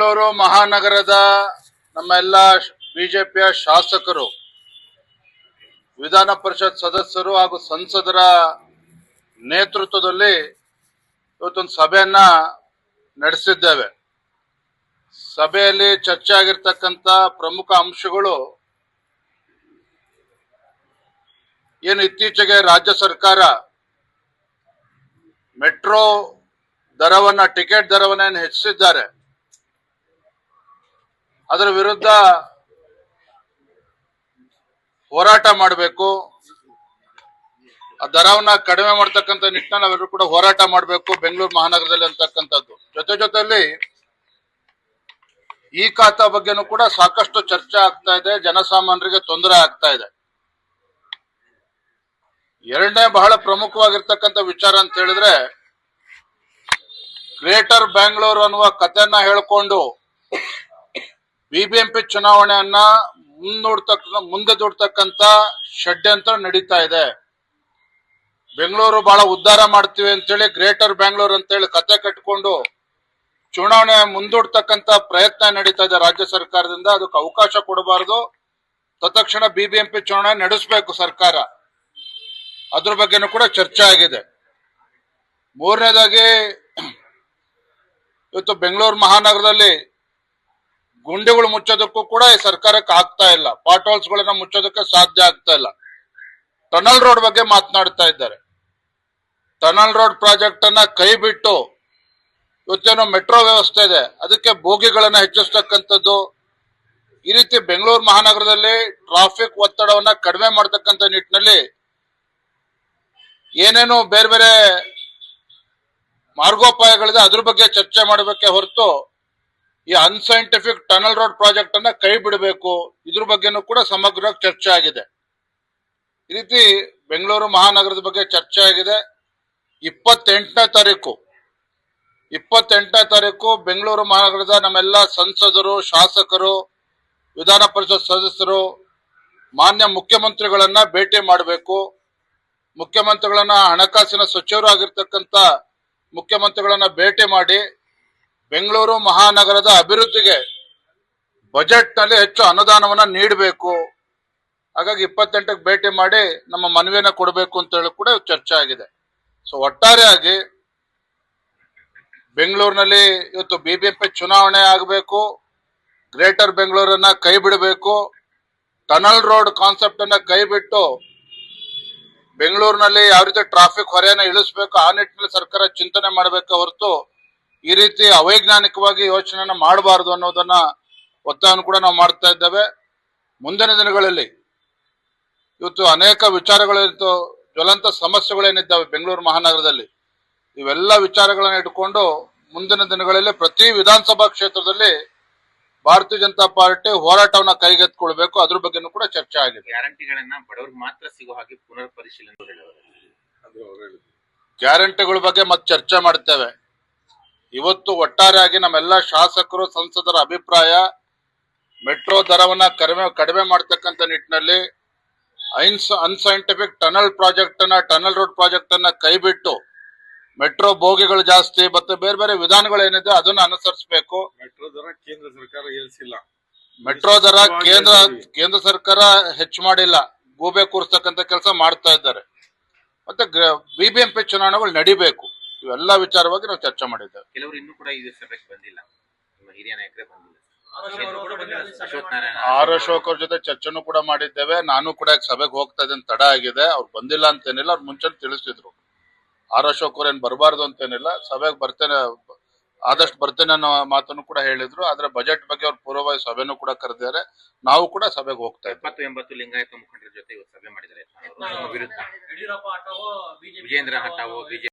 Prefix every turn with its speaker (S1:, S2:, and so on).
S1: ಬೆಂಗಳೂರು ಮಹಾನಗರದ ನಮ್ಮ ಎಲ್ಲ ಬಿಜೆಪಿಯ ಶಾಸಕರು, ವಿಧಾನ ಪರಿಷತ್ ಸದಸ್ಯರು ಹಾಗೂ ಸಂಸದರ ನೇತೃತ್ವದಲ್ಲಿ ಇವತ್ತೊಂದು ಸಭೆಯನ್ನ ನಡೆಸಿದ್ದೇವೆ. ಸಭೆಯಲ್ಲಿ ಚರ್ಚೆ ಆಗಿರ್ತಕ್ಕಂಥ ಪ್ರಮುಖ ಅಂಶಗಳು ಏನು ಇತ್ತೀಚೆಗೆ ರಾಜ್ಯ ಸರ್ಕಾರ ಮೆಟ್ರೋ ದರವನ್ನ, ಟಿಕೆಟ್ ದರವನ್ನ ಹೆಚ್ಚಿಸಿದ್ದಾರೆ ಅದರ ವಿರುದ್ಧ ಹೋರಾಟ ಮಾಡಬೇಕು. ಆ ದರವನ್ನ ಕಡಿಮೆ ಮಾಡ್ತಕ್ಕಂಥ ನಿಟ್ಟಿನಲ್ಲಿ ನಾವೆಲ್ಲರೂ ಕೂಡ ಹೋರಾಟ ಮಾಡಬೇಕು ಬೆಂಗಳೂರು ಮಹಾನಗರದಲ್ಲಿ ಅಂತಕ್ಕಂಥದ್ದು. ಜೊತೆ ಜೊತೆಯಲ್ಲಿ ಈ ಖಾತಾ ಬಗ್ಗೆನೂ ಕೂಡ ಸಾಕಷ್ಟು ಚರ್ಚೆ ಆಗ್ತಾ ಇದೆ, ಜನಸಾಮಾನ್ಯರಿಗೆ ತೊಂದರೆ ಆಗ್ತಾ ಇದೆ. ಎರಡನೇ ಬಹಳ ಪ್ರಮುಖವಾಗಿರ್ತಕ್ಕಂಥ ವಿಚಾರ ಅಂತ ಹೇಳಿದ್ರೆ, ಗ್ರೇಟರ್ ಬ್ಯಾಂಗ್ಳೂರ್ ಅನ್ನುವ ಕಥೆಯನ್ನ ಹೇಳ್ಕೊಂಡು ಬಿಬಿಎಂಪಿ ಚುನಾವಣೆಯನ್ನ ಮುಂದೂಡ್ತಕ್ಕ ಮುಂದೆ ದೂಡ್ತಕ್ಕಂತ ಷಡ್ಯಂತ್ರ ನಡೀತಾ ಇದೆ. ಬೆಂಗಳೂರು ಬಹಳ ಉದ್ಧಾರ ಮಾಡ್ತೀವಿ ಅಂತೇಳಿ ಗ್ರೇಟರ್ ಬ್ಯಾಂಗ್ಳೂರ್ ಅಂತೇಳಿ ಕತೆ ಕಟ್ಕೊಂಡು ಚುನಾವಣೆ ಮುಂದೂಡ್ತಕ್ಕಂತ ಪ್ರಯತ್ನ ನಡೀತಾ ಇದೆ ರಾಜ್ಯ ಸರ್ಕಾರದಿಂದ. ಅದಕ್ಕೆ ಅವಕಾಶ ಕೊಡಬಾರದು. ತತ್ಕ್ಷಣ ಬಿಬಿಎಂಪಿ ಚುನಾವಣೆ ನಡೆಸಬೇಕು ಸರ್ಕಾರ. ಅದ್ರ ಬಗ್ಗೆನೂ ಕೂಡ ಚರ್ಚೆ ಆಗಿದೆ. ಮೂರನೇದಾಗಿ, ಇವತ್ತು ಬೆಂಗಳೂರು ಮಹಾನಗರದಲ್ಲಿ ಗುಂಡಿಗಳು ಮುಚ್ಚೋದಕ್ಕೂ ಕೂಡ ಈ ಸರ್ಕಾರಕ್ಕೆ ಆಗ್ತಾ ಇಲ್ಲ. ಪಾಟ್ ಹೋಲ್ಸ್ ಗಳನ್ನ ಮುಚ್ಚೋದಕ್ಕೆ ಸಾಧ್ಯ ಆಗ್ತಾ ಇಲ್ಲ. ಟನಲ್ ರೋಡ್ ಬಗ್ಗೆ ಮಾತನಾಡ್ತಾ ಇದ್ದಾರೆ. ಟನಲ್ ರೋಡ್ ಪ್ರಾಜೆಕ್ಟ್ ಅನ್ನ ಕೈ ಬಿಟ್ಟು ಇವತ್ತೇನೋ ಮೆಟ್ರೋ ವ್ಯವಸ್ಥೆ ಇದೆ. ಅದಕ್ಕೆ ಬೋಗಿಗಳನ್ನ ಹೆಚ್ಚಿಸ್ತಕ್ಕಂಥದ್ದು. ಈ ರೀತಿ ಬೆಂಗಳೂರು ಮಹಾನಗರದಲ್ಲಿ ಟ್ರಾಫಿಕ್ ಒತ್ತಡವನ್ನ ಕಡಿಮೆ ಮಾಡತಕ್ಕಂಥ ನಿಟ್ಟಿನಲ್ಲಿ ಏನೇನು ಬೇರೆ ಬೇರೆ ಮಾರ್ಗೋಪಾಯಗಳಿದೆ, ಅದ್ರ ಬಗ್ಗೆ ಚರ್ಚೆ ಮಾಡಬೇಕೆ ಹೊರತು ಈ ಅನ್ಸೈಂಟಿಫಿಕ್ ಟನಲ್ ರೋಡ್ ಪ್ರಾಜೆಕ್ಟ್ ಅನ್ನ ಕೈ ಬಿಡಬೇಕು ಇದ್ರ ಬಗ್ಗೆನೂ ಕೂಡ ಸಮಗ್ರವಾಗಿ ಚರ್ಚೆ ಆಗಿದೆ. ಈ ರೀತಿ ಬೆಂಗಳೂರು ಮಹಾನಗರದ ಬಗ್ಗೆ ಚರ್ಚೆ ಆಗಿದೆ. ಇಪ್ಪತ್ತೆಂಟನೇ ತಾರೀಕು. ಇಪ್ಪತ್ತೆಂಟನೇ ತಾರೀಕು ಬೆಂಗಳೂರು ಮಹಾನಗರದ ನಮ್ಮೆಲ್ಲ ಸಂಸದರು, ಶಾಸಕರು, ವಿಧಾನ ಪರಿಷತ್ ಸದಸ್ಯರು, ಮಾನ್ಯ ಮುಖ್ಯಮಂತ್ರಿಗಳನ್ನ ಭೇಟಿ ಮಾಡಬೇಕು. ಮುಖ್ಯಮಂತ್ರಿಗಳನ್ನ ಹಣಕಾಸಿನ ಸಚಿವರು ಆಗಿರ್ತಕ್ಕಂಥ ಮುಖ್ಯಮಂತ್ರಿಗಳನ್ನ ಭೇಟಿ ಮಾಡಿ ಬೆಂಗಳೂರು ಮಹಾನಗರದ ಅಭಿವೃದ್ಧಿಗೆ ಬಜೆಟ್ನಲ್ಲಿ ಹೆಚ್ಚು ಅನುದಾನವನ್ನು ನೀಡಬೇಕು. ಹಾಗಾಗಿ ಇಪ್ಪತ್ತೆಂಟಕ್ಕೆ ಭೇಟಿ ಮಾಡಿ ನಮ್ಮ ಮನವಿಯನ್ನು ಕೊಡಬೇಕು ಅಂತ ಹೇಳಿ ಕೂಡ ಚರ್ಚೆ ಆಗಿದೆ. ಸೊ ಒಟ್ಟಾರೆಯಾಗಿ ಬೆಂಗಳೂರಿನಲ್ಲಿ ಇವತ್ತು ಬಿಬಿಎಂಪಿ ಚುನಾವಣೆ ಆಗಬೇಕು, ಗ್ರೇಟರ್ ಬೆಂಗಳೂರನ್ನ ಕೈ ಬಿಡಬೇಕು ಟನಲ್ ರೋಡ್ ಕಾನ್ಸೆಪ್ಟ್ ಅನ್ನ ಕೈ ಬಿಟ್ಟು ಬೆಂಗಳೂರಿನಲ್ಲಿ ಯಾವ ರೀತಿ ಟ್ರಾಫಿಕ್ ಹೊರೆಯನ್ನು ಇಳಿಸಬೇಕು, ಆ ನಿಟ್ಟಿನಲ್ಲಿ ಸರ್ಕಾರ ಚಿಂತನೆ ಮಾಡಬೇಕು ಹೊರತು ಈ ರೀತಿ ಅವೈಜ್ಞಾನಿಕವಾಗಿ ಯೋಚನೆಯನ್ನ ಮಾಡಬಾರದು ಅನ್ನೋದನ್ನ ಒತ್ತಾಯವನ್ನು ಕೂಡ ನಾವು ಮಾಡ್ತಾ ಇದ್ದೇವೆ. ಮುಂದಿನ ದಿನಗಳಲ್ಲಿ ಇವತ್ತು ಅನೇಕ ವಿಚಾರಗಳಿತ್ತು ಜ್ವಲಂತ ಸಮಸ್ಯೆಗಳೇನಿದ್ದಾವೆ ಬೆಂಗಳೂರು ಮಹಾನಗರದಲ್ಲಿ. ಇವೆಲ್ಲ ವಿಚಾರಗಳನ್ನ ಇಟ್ಕೊಂಡು ಮುಂದಿನ ದಿನಗಳಲ್ಲಿ ಪ್ರತಿ ವಿಧಾನಸಭಾ ಕ್ಷೇತ್ರದಲ್ಲಿ ಭಾರತೀಯ ಜನತಾ ಪಾರ್ಟಿ ಹೋರಾಟವನ್ನ ಕೈಗೆತ್ತಿಕೊಳ್ಬೇಕು. ಅದ್ರ ಬಗ್ಗೆನೂ ಕೂಡ ಚರ್ಚೆ ಆಗಿದೆ.
S2: ಗ್ಯಾರಂಟಿಗಳನ್ನ ಬಡವರಿಗೆ ಮಾತ್ರ ಸಿಗೋ ಹಾಗೆ ಪುನರ್ ಪರಿಶೀಲನೆ
S1: ಗ್ಯಾರಂಟಿಗಳ ಬಗ್ಗೆ ಮತ್ತೆ ಚರ್ಚೆ ಮಾಡ್ತೇವೆ. ಇವತ್ತು ಒಟ್ಟಾರೆಯಾಗಿ ನಮ್ಮೆಲ್ಲ ಶಾಸಕರು ಸಂಸದರ ಅಭಿಪ್ರಾಯ ಮೆಟ್ರೋ ದರವನ್ನ ಕಡಿಮೆ ಕಡಿಮೆ ಮಾಡ್ತಕ್ಕಂಥ ನಿಟ್ಟಿನಲ್ಲಿ ಐನ್ಸ್ ಅನ್ಸೈಂಟಿಫಿಕ್ ಟನಲ್ ಪ್ರಾಜೆಕ್ಟ್ ಅನ್ನ ಟನಲ್ ರೋಡ್ ಪ್ರಾಜೆಕ್ಟ್ ಅನ್ನ ಕೈಬಿಟ್ಟು ಮೆಟ್ರೋ ಬೋಗಿಗಳು ಜಾಸ್ತಿ ಮತ್ತೆ ಬೇರೆ ಬೇರೆ ವಿಧಾನಗಳು ಏನಿದೆ ಅದನ್ನ ಅನುಸರಿಸಬೇಕು.
S3: ಮೆಟ್ರೋ ದರ ಕೇಂದ್ರ ಸರ್ಕಾರ ಏರಿಸಿಲ್ಲ
S1: ಮೆಟ್ರೋ ದರ ಕೇಂದ್ರ ಕೇಂದ್ರ ಸರ್ಕಾರ ಹೆಚ್ಚು ಮಾಡಿಲ್ಲ. ಗೂಬೆ ಕೂರಿಸ್ತಕ್ಕಂಥ ಕೆಲಸ ಮಾಡ್ತಾ ಇದ್ದಾರೆ. ಮತ್ತೆ ಬಿಬಿಎಂಪಿ ಚುನಾವಣೆಗಳು ನಡಿಬೇಕು. ಇವೆಲ್ಲ ವಿಚಾರವಾಗಿ ನಾವು ಚರ್ಚೆ ಮಾಡಿದ್ದೇವೆ.
S2: ಕೆಲವರು ಇನ್ನೂ ಕೂಡ ಈ ಸಭೆಗೆ ಬಂದಿಲ್ಲ. ನಿಮ್ಮ ಹಿರಿಯ ನಾಯಕರೇ ಬಂದಿಲ್ಲ.
S1: ಆರ್ ಅಶೋಕ್ ಅವ್ರ ಜೊತೆ ಚರ್ಚೆನೂ ಕೂಡ ಮಾಡಿದ್ದೇವೆ. ನಾನು ಕೂಡ ಸಭೆಗೆ ಹೋಗ್ತಾ ಇದ್ದೇನೆ ತಡ ಆಗಿದೆ. ಅವ್ರು ಬಂದಿಲ್ಲ ಅಂತೇನಿಲ್ಲ ಅವ್ರು ಮುಂಚೆ ತಿಳಿಸಿದ್ರು ಆರ್ ಅಶೋಕ್ ಅವ್ರು ಏನ್ ಬರಬಾರ್ದು ಅಂತೇನಿಲ್ಲ ಸಭೆಗೆ ಬರ್ತೇನೆ ಆದಷ್ಟು ಬರ್ತೇನೆ ಅನ್ನೋ ಮಾತನ್ನು ಕೂಡ ಹೇಳಿದ್ರು. ಆದ್ರೆ ಬಜೆಟ್ ಬಗ್ಗೆ ಅವ್ರು ಪೂರ್ವವಾಗಿ ಸಭೆನೂ ಕೂಡ ಕರೆದಿದ್ದಾರೆ. ನಾವು ಕೂಡ ಸಭೆಗೆ ಹೋಗ್ತಾ ಇದ್ದೇವೆ.
S2: ಎಂಬತ್ತು ಲಿಂಗಾಯತ ಮುಖಂಡರ ಜೊತೆ ಇವತ್ತು ಸಭೆ ಮಾಡಿದ್ದಾರೆ. ವಿರುದ್ಧ. ವಿಜೇಂದ್ರ